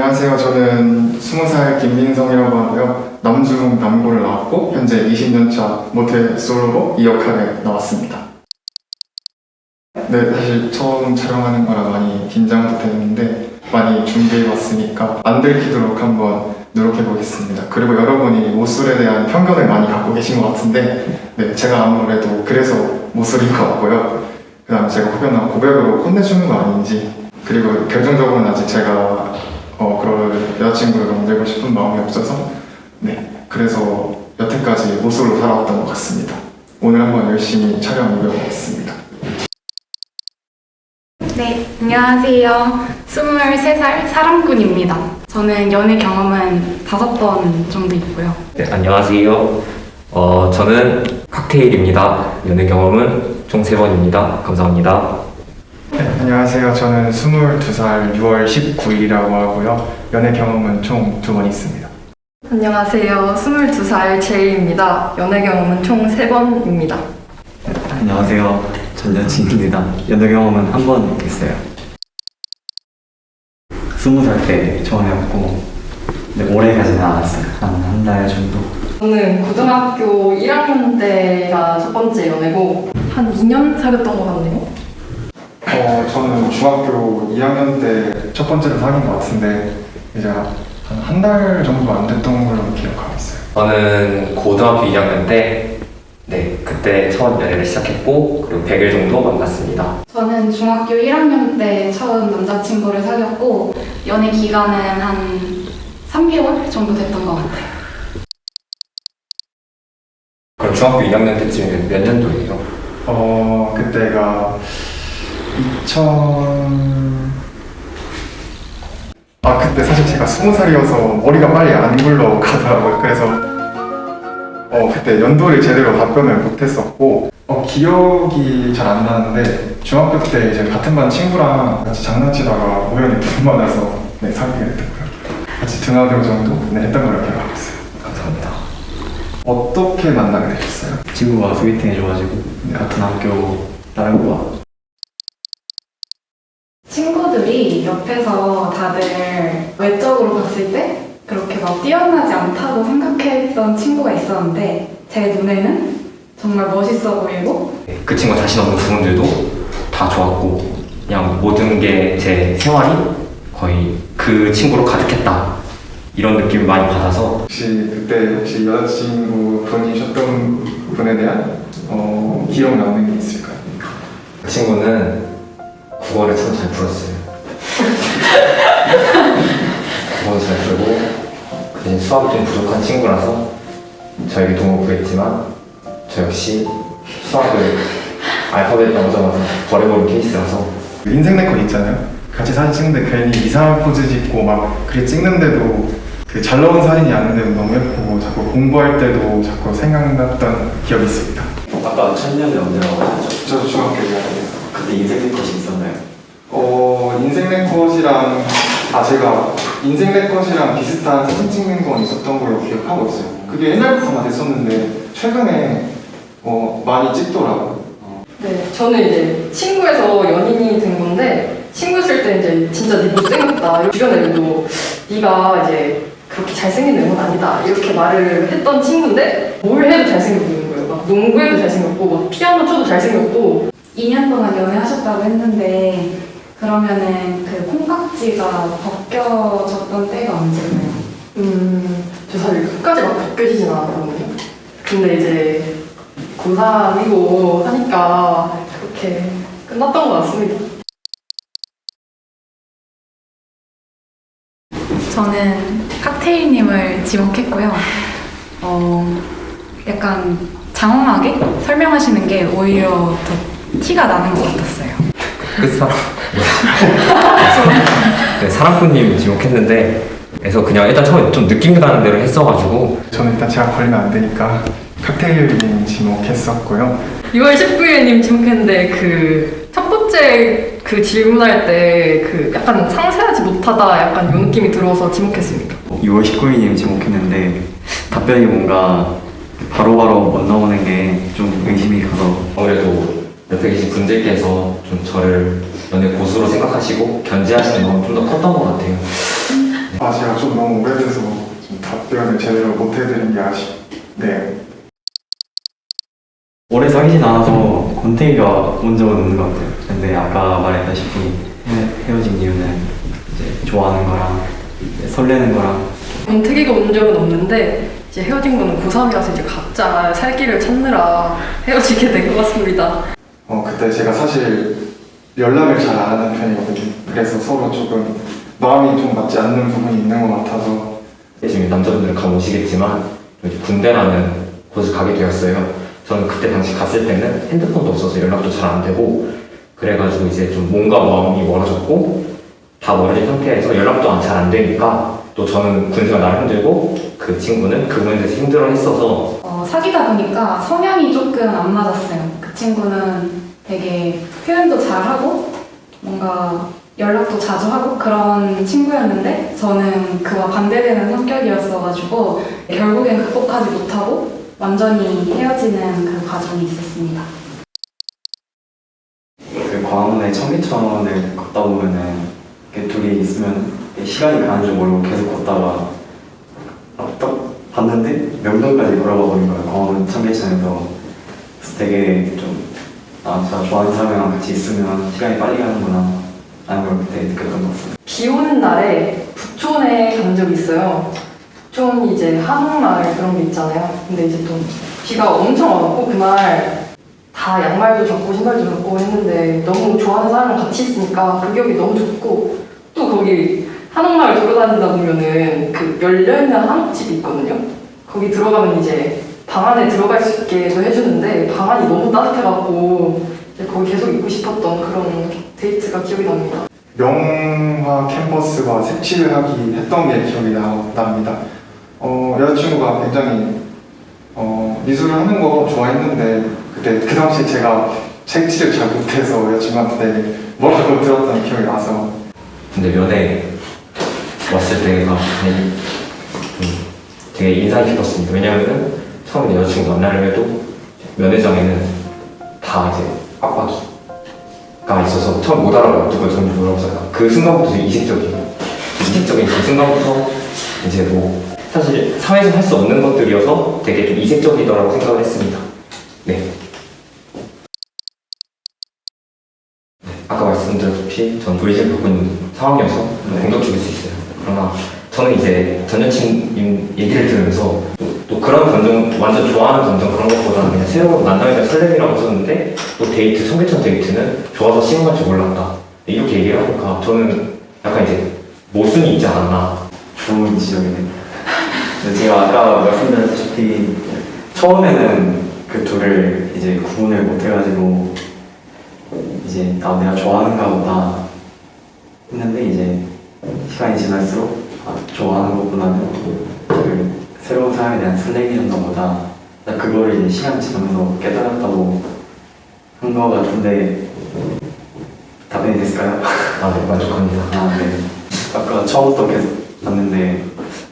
안녕하세요. 저는 20살 김민성이라고 하고요. 남중 남고를 나왔고 현재 20년차 모태 솔로로 이 역할에 나왔습니다. 네, 사실 처음 촬영하는 거라 많이 긴장도 되는데 많이 준비해봤으니까 안 들키도록 한번 노력해보겠습니다. 그리고 여러분이 모쏠에 대한 편견을 많이 갖고 계신 것 같은데 네, 제가 아무래도 그래서 모쏠인 것 같고요. 그 다음에 제가 혹여나 고백으로 혼내주는 거 아닌지 그리고 결정적으로는 아직 제가 어, 그럴 여자친구를 만들고 싶은 마음이 없어서 네 그래서 여태까지 모쏠로 살아왔던 것 같습니다. 오늘 한번 열심히 촬영 이겨보겠습니다. 네, 안녕하세요. 23살 사람꾼입니다. 저는 연애 경험은 다섯 번 정도 있고요. 네, 안녕하세요. 어, 저는 칵테일입니다. 연애 경험은 총 3번입니다. 감사합니다. 네, 안녕하세요. 저는 22살 6월 19일이라고 하고요. 연애 경험은 총 두 번 있습니다. 안녕하세요. 22살 제이입니다. 연애 경험은 총 3번입니다. 안녕하세요. 전 여친입니다. 연애 경험은 한 번 있어요. 스무 살때 처음이었고, 근데 오래 가지는 않았어요. 한 한 달 정도. 저는 고등학교 1학년 때가 첫 번째 연애고 한 2년 사귀었던 것 같네요. 어, 저는 중학교 2학년 때 첫 번째로 사귄 것 같은데 이제 한 한 달 정도 안 됐던 걸로 기억하고 있어요. 저는 고등학교 2학년 때, 네, 그때 처음 연애를 시작했고, 그리고 100일 정도 만났습니다. 저는 중학교 1학년 때 처음 남자친구를 사귀었고 연애 기간은 한 3개월 정도 됐던 것 같아요. 그럼 중학교 2학년 때쯤이면 몇 년도예요? 어, 그때가 2000... 아, 그때 사실 제가 20살이어서 머리가 빨리 안 굴러가더라고요. 그래서 어, 그때 연도를 제대로 답변을 못했었고 어, 기억이 잘 안 나는데 중학교 때 이제 같은 반 친구랑 같이 장난치다가 우연히 분 만나서 네, 사귀게 됐고요. 같이 등하교 정도 네, 했던 걸로 기억하고 있어요. 감사합니다. 어떻게 만나게 되셨어요? 친구가 소개팅 해줘가지고, 같은 학교 다른 과 친구들이 옆에서 다들 외적으로 봤을 때 그렇게 막 뛰어나지 않다고 생각했던 친구가 있었는데 제 눈에는 정말 멋있어 보이고 네, 그 친구 자신 없는 부분들도 다 좋았고, 그냥 모든 게 제 생활이 거의 그 친구로 가득했다. 이런 느낌을 많이 받아서 혹시 그때 혹시 여자친구 분이셨던 분에 대한 어, 기억 나는 게 있을까요? 그 친구는 국어를 참 잘 풀었어요. 국어도 잘 풀고 그 대신 수학이 좀 부족한 친구라서 저에게 도움을 구했지만 저 역시 수학을 알파벳 나오자마자 버려버린 케이스라서 인생 네컷 있잖아요. 같이 사진 찍는데 괜히 이상한 포즈 짓고 막 그렇게 찍는데도 그 잘 나온 사진이 아닌데도 너무 예쁘고 자꾸 공부할 때도 자꾸 생각났던 기억이 있습니다. 아까 천년의 언제라고 하셨죠? 저도 중학교 2학년에서 그때 인생 것이 있었나요? 어 인생 네컷이랑 아 제가 인생 네컷이랑 비슷한 사진 찍는 건 있었던 걸로 기억하고 있어요. 그게 옛날부터 다 됐었는데 최근에 어, 많이 찍더라고요. 네, 저는 이제 친구에서 연인이 된 건데 친구였을 때 이제 진짜 네 못생겼다. 주변에 도 네가 이제 그렇게 잘생긴 외모는 아니다. 이렇게 말을 했던 친구인데 뭘 해도 잘생겨 보이는 거예요. 막 농구해도 잘생겼고 막 피아노 쳐도 잘생겼고 2년 동안 연애하셨다고 했는데 그러면은 그 콩깍지가 벗겨졌던 때가 언제예요? 음, 저 사실 끝까지 막 벗겨지진 않았거든요. 근데 이제 고3이고 하니까 그렇게 끝났던 것 같습니다. 저는 칵테일님을 지목했고요. 어, 약간 장엄하게 설명하시는 게 오히려 더 티가 나는 것 같았어요. 끝사람 네, 사랑꾼님 지목했는데 그래서 그냥 일단 처음에 좀 느낌 가는 대로 했어가지고 저는 일단 제가 걸리면 안 되니까 칵테일님 지목했었고요. 6월 19일님 지목했는데 그 첫 번째 그 질문할 때 그 약간 상세하지 못하다 약간 요 느낌이 들어서 지목했습니다. 6월 19일님 지목했는데, 답변이 뭔가 바로바로 못 나오는 게 좀 의심이 가서 아무래도 옆에 계신 분들께서 좀 저를 연애 고수로 생각하시고 견제하시는 건좀더 컸던 것 같아요. 네. 제가 좀 너무 오래돼서 좀 답변을 제대로 못 해드린 게 아쉽네요. 오래 사귀진 않아서 권태기가 먼저 오는 것 같아요. 근데 아까 말했다시피 헤- 헤어진 이유는 이제 좋아하는 거랑 이제 설레는 거랑 권태기가 온 적은 없는데 이제 헤어진 거는 고3이라서 이제 각자 살 길을 찾느라 헤어지게 된 것 같습니다. 어, 그때 제가 사실 연락을 잘 안 하는 편이거든요. 그래서 서로 조금 마음이 좀 맞지 않는 부분이 있는 것 같아서 지금 남자분들은 가보시겠지만 군대라는 곳을 가게 되었어요. 저는 그때 당시 갔을 때는 핸드폰도 없어서 연락도 잘 안 되고 그래가지고 이제 좀 몸과 마음이 멀어졌고 다 멀어진 상태에서 연락도 잘 안 되니까 또 저는 군대가 나를 힘들고 그 친구는 그분에 대해서 힘들어 했어서 어, 사귀다 보니까 성향이 조금 안 맞았어요. 그 친구는 되게 표현도 잘하고 뭔가 연락도 자주 하고 그런 친구였는데 저는 그와 반대되는 성격이었어가지고 결국엔 극복하지 못하고 완전히 헤어지는 그 과정이 있었습니다. 그 광화문에 청계천을 걷다 보면은 이렇게 둘이 있으면 시간이 가는 줄 모르고 계속 걷다가 딱 봤는데 명동까지 걸어가 버린 거예요. 광화문 그래서 되게 좀 아, 제가 좋아하는 사람이랑 같이 있으면 시간이 빨리 가는구나 라는 걸 그때 느꼈던 것 같습니다. 비 오는 날에 부촌에 간 적이 있어요. 부촌 이제 한옥마을 그런 게 있잖아요. 근데 이제 또 비가 엄청 와갖고 그날 다 양말도 젖고 신발도 젖고 했는데 너무 좋아하는 사람이랑 같이 있으니까 그 기억이 너무 좋고 또 거기 한옥마을 돌아다니다 보면은 그 열려있는 한옥집이 있거든요. 거기 들어가면 이제 방 안에 들어갈 수 있게도 해주는데 방 안이 너무 따뜻해갖고 거기 계속 있고 싶었던 그런 데이트가 기억이 납니다. 명화 캠퍼스와 색칠을 하기 했던 게 기억이 나, 납니다. 어, 여자친구가 굉장히 어, 미술을 하는 거 좋아했는데 그때 그 당시 제가 색칠을 잘 못해서 여자친구한테 뭐라고 들었던 기억이 나서 근데 면회 왔을 때가 되게, 음, 되게 인상 깊었습니다. 왜냐면은 처음에 여자친구 만나려 해도 면회장에는 다 이제 빡빡이가 있어서 처음 못 알아봐요. 누가 뭐라고 생각. 그 순간부터 되게 이색적이에요. 이색적인 그 순간부터 이제 뭐 사실 사회에서 할 수 없는 것들이어서 되게 좀 이색적이더라고 생각을 했습니다. 네. 아까 말씀드렸다시피 전 의심 갖고 있는 상황이어서 좀 공격적일 수 있어요. 그러나 저는 이제 전 여친 얘기를 들으면서 또, 또 그런 감정, 완전 좋아하는 감정 그런 것보다는 그냥 새로운 만남에 대한 설렘이라고 썼는데 또 데이트, 청계천 데이트는 좋아서 시험할 줄 몰랐다. 이렇게 얘기를 하니까 저는 약간 이제 모순이 있지 않았나. 좋은 지적이네. 근데 제가 아까 말씀드렸다시피 처음에는 그 둘을 이제 구분을 못 해가지고 이제 아 내가 좋아하는가 보다 했는데 이제 시간이 지날수록 아, 좋아하는 것보다는 그 새로운 사람에 대한 설렘이었나 보다 나 그거를 이제 시간 지나면서 깨달았다고 한 거 같은데 답변이 됐을까요? 아, 네, 만족합니다. 아, 네. 아까 처음부터 계속 봤는데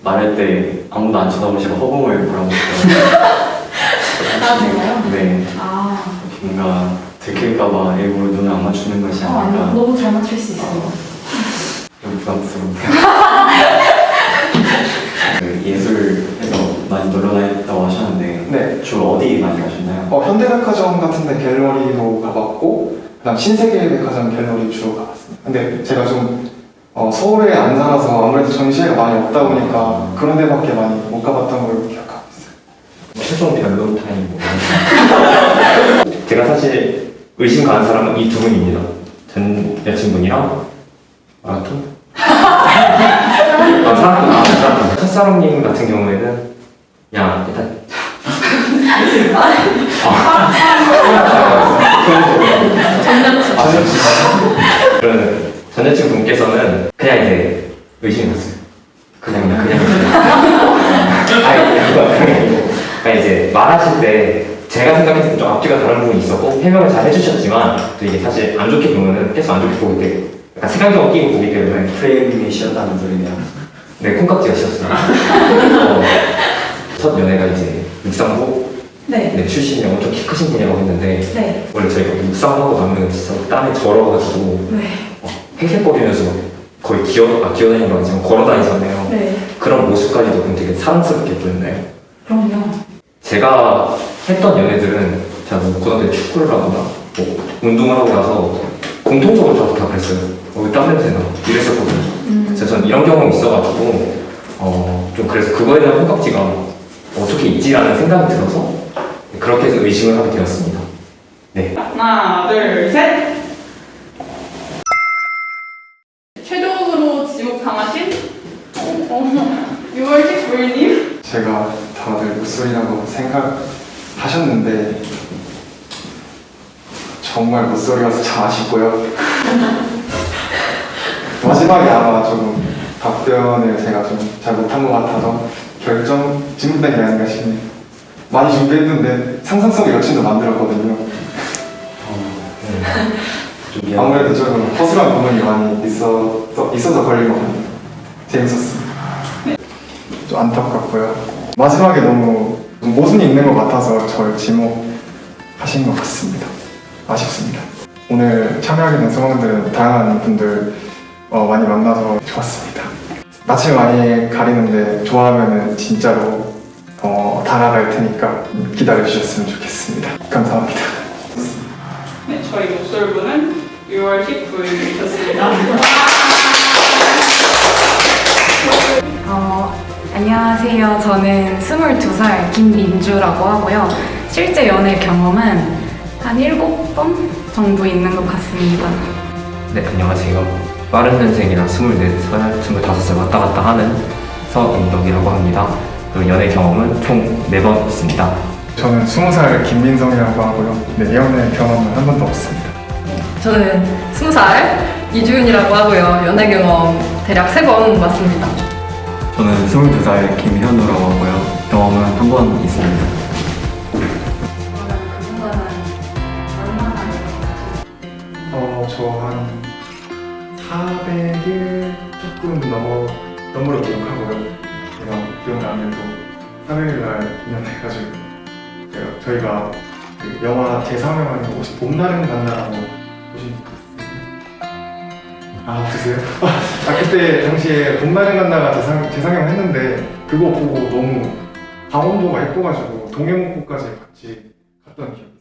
말할 때 아무도 안 쳐다보시고 허공을 보라고 아, 제가요? 네. 아, 뭔가 들킬까봐 일부러 눈을 안 맞추는 것이 어, 아니, 아닐까 너무 잘 맞출 수 있어요. 좀 부담스럽네요. 그 예술에서 많이 놀러 다녔다고 하셨는데 네. 주로 어디 많이 가셨나요? 어, 현대백화점 같은 데 갤러리도 가봤고 그다음 신세계백화점 갤러리 주로 가봤습니다. 근데 제가 좀 어, 서울에 안 살아서 아무래도 전시회가 많이 없다 보니까 그런 데밖에 많이 못 가봤던 걸로 기억하고 있어요. 최종 변론 타임. 뭐. 제가 사실 의심 가는 사람은 이 두 분입니다. 전 여친분이랑 마라톤? 아, 사람, 아, 사람. 첫사랑님 같은 경우에는 그냥 일단 아, 그런 전 여친 분께서는 그냥 이제 의심이 갔어요. 그냥 그냥 그냥. 아니 그거 아니고 그러니까 이제 말하실 때 제가 생각했을 때 좀 앞뒤가 다른 부분이 있었고 해명을 잘 해주셨지만 또 이게 사실 안 좋게 보면은 계속 안 좋게 보게 돼요. 약간 생각이 끼고 보기 때문에 프레임이 쉬었다는 소리네요. 네 콩깍지가 씌었어요. 어, 첫 연애가 이제 육상부 네. 네, 출신이 엄청 키 크신 분이라고 했는데 네. 원래 저희가 육상하고 나면 진짜 땀에 절어가지고 네. 막 헥헥거리면서 거의 기어, 아, 기어다니는 건 아니지만 걸어다니잖아요. 네. 그런 모습까지도 그럼 되게 사랑스럽게 보였나요? 그럼요. 제가 했던 연애들은 제가 뭐 고등학교 때 축구를 하거나 뭐 운동을 하고 나서 공통적으로 저도 다 그랬어요. 어, 땀 냄새 나. 이랬었거든요. 음. 그래서 전 이런 경험이 있어가지고 어, 좀 그래서 그거에 대한 생각지가 어떻게 있지라는 생각이 들어서 그렇게 해서 의심을 하게 되었습니다. 네. 하나, 둘, 셋. 최종으로 지목 당하신 어, 6월 19일님. 제가 다들 못소리라고 생각하셨는데 정말 못소리라서 참 아쉽고요. 마지막에 아마 좀 답변을 제가 좀 잘 못한 것 같아서 결정 짓는다는 게 아닌가 싶네요. 많이 준비했는데 상상속의 여친도 만들었거든요. 좀 미안. 아무래도 조금 허술한 부분이 많이 있어, 있어서 걸린 것 같아요. 재밌었어요. 좀 안타깝고요. 마지막에 너무 모순이 있는 것 같아서 저를 지목하신 것 같습니다. 아쉽습니다. 오늘 참여하게 된 수강생들은 다양한 분들 어, 많이 만나서 좋았습니다. 낯을 많이 가리는데 좋아하면은 진짜로 어, 다가갈 테니까 기다려 주셨으면 좋겠습니다. 감사합니다. 네, 저희 목솔부는 6월 19일이셨습니다. 어, 안녕하세요. 저는 22살 김민주라고 하고요. 실제 연애 경험은 한 7번 정도 있는 것 같습니다. 네, 안녕하세요. 빠른 년생이라 24살, 25살 왔다 갔다 하는 서인덕이라고 합니다. 그리고 연애 경험은 총 4번 있습니다. 저는 20살 김민성이라고 하고요. 네, 연애 경험은 한 번도 없습니다. 저는 20살 이주윤이라고 하고요. 연애 경험 대략 3번 맞습니다. 저는 22살 김현우라고 하고요. 경험은 한 번 있습니다. 어, 저 한 400일 조금 넘어, 넘으로 기억하고요. 제가 기억나는데도 400일 날 인연해가지고 제가, 저희가 그 영화 재상영하는 거 혹시 봄날은 간다라고 보신 분 있으세요? 아, 보세요? 아, 그때 당시에 봄날은 간다가 재상, 재상영 했는데 그거 보고 너무 강원도가 예뻐가지고 동해목포까지 같이 갔던 기억이